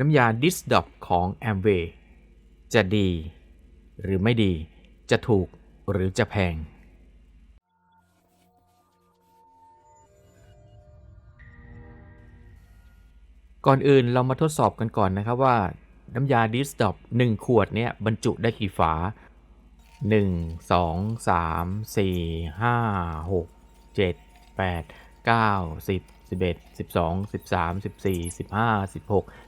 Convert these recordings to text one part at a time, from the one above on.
น้ำยาดิสดอปของ a m w a y จะดีหรือไม่ดีจะถูกหรือจะแพง ก่อนอื่นเรามาทดสอบกันก่อนนะครับว่า น้ำยาดิสดอป1ขวดเนี่ยบรรจุได้กี่ฝา 1 2 3 4 5 6 7 8 9 10 11 12 13 14 15 16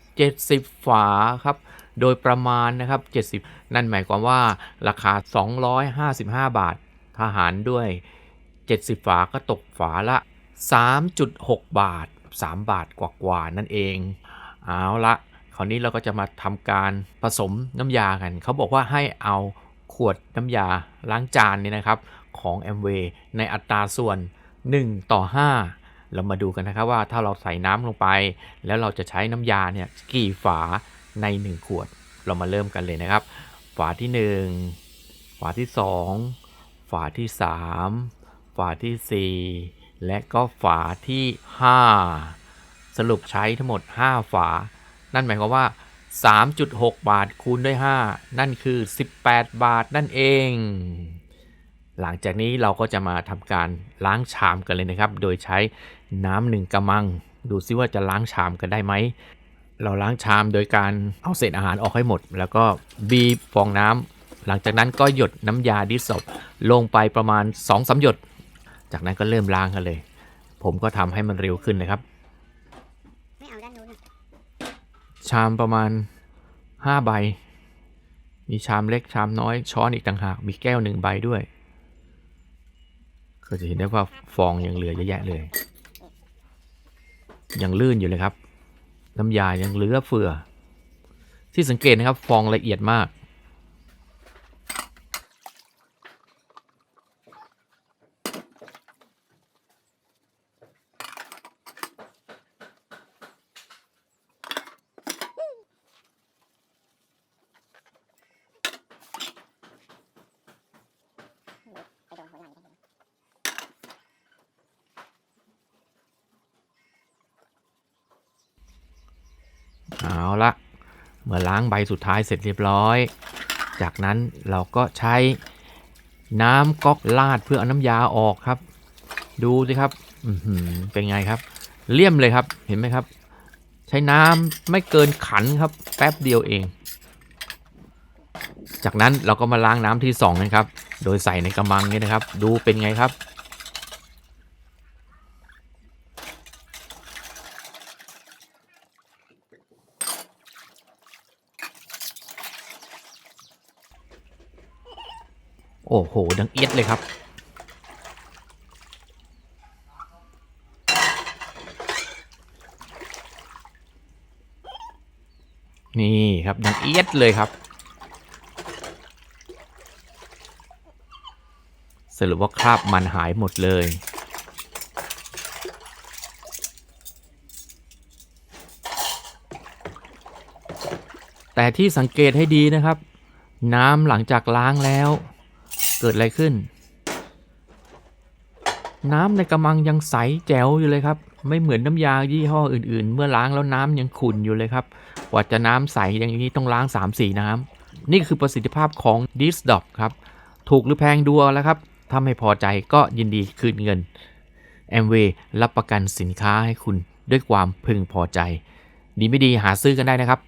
70 ฝาครับ โดยประมาณนะครับ 70 นั่นหมายความว่าราคา 255 บาททหารด้วย 70 ฝาก็ตกฝาละ 3.6 บาท 3 บาทกว่าๆนั่นเอง เอาละคราวนี้เราก็จะมาทำการผสมน้ำยากัน เขาบอกว่าให้เอาขวดน้ำยาล้างจานนี่นะครับ ของ m w ในอัตราส่วน 1 ต่อ 5 เรามาดูกันนะครับว่าถ้าเราใส่น้ำลงไป แล้วเราจะใช้น้ำยาเนี่ยกี่ฝาใน 1 ขวด เรามาเริ่มกันเลยนะครับ ฝาที่ 1 ฝาที่ 2 ฝาที่ 3 ฝาทีสี่ 4 และก็ฝาที่ 5 สรุปใช้ทั้งหมด 5 ฝา นั่นหมายความว่า 3.6 บาทคูณด้วย 5 นั่นคือ 18 บาทนั่นเองหลังจากนี้เราก็จะมาทำการล้างชามกันเลยนะครับ โดยใช้ น้ำหนึ่งกระมัง ดูซิว่าจะล้างชามกันได้ไหม เราล้างชามโดยการเอาเศษอาหารออกให้หมด แล้วก็บีบฟองน้ำหลังจากนั้นก็หยดน้ำยาดิสซอบลงไปประมาณ2อสหยด จากนั้นก็เริ่มล้างกันเลย ผมก็ทำให้มันเร็วขึ้นนะครับไม่เอาด้านนู้นอะชามประมาณ 5 ใบ มีชามเล็กชามน้อยช้อนอีกต่างหาก มีแก้วหนึ่งใบด้วย ก็จะเห็นได้ว่าฟองยังเหลือเยอะแยะเลย ยังลื่นอยู่เลยครับ น้ำยายังเหลือเฟือ ที่สังเกตนะครับ ฟองละเอียดมาก ไปโดนหัวไหล่ได้เลย เอาละเมื่อล้างใบสุดท้ายเสร็จเรียบร้อย จากนั้นเราก็ใช้น้ำก๊อกลาดเพื่อเอาน้ำยาออกครับ ดูสิครับเป็นไงครับ เลี่ยมเลยครับเห็นไหมครับ ใช้น้ำไม่เกินขันครับ แป๊บเดียวเอง จากนั้นเราก็มาล้างน้ำที่สองนะครับ โดยใส่ในกระมังนี้นะครับ ดูเป็นไงครับ โอ้โห ดังเอียดเลยครับ นี่ครับ ดังเอียดเลยครับ สรุปว่าคราบมันหายหมดเลยแต่ที่สังเกตให้ดีนะครับ น้ำหลังจากล้างแล้ว เกิดอะไรขึ้น น้ำในกระมังยังใสแจ๋วอยู่เลยครับ ไม่เหมือนน้ำยายี่ห้ออื่นๆ เมื่อล้างแล้วน้ำยังขุ่นอยู่เลยครับ กว่าจะน้ำใสอย่างนี้ต้องล้าง 3-4 น้ำ นี่คือประสิทธิภาพของ d i s d o p ครับ ถูกหรือแพงดูเอาแล้วครับ ถ้าไม่พอใจก็ยินดีคืนเงิน a m w a y รับประกันสินค้าให้คุณด้วยความพึงพอใจ ดีไม่ดีหาซื้อกันได้นะครับ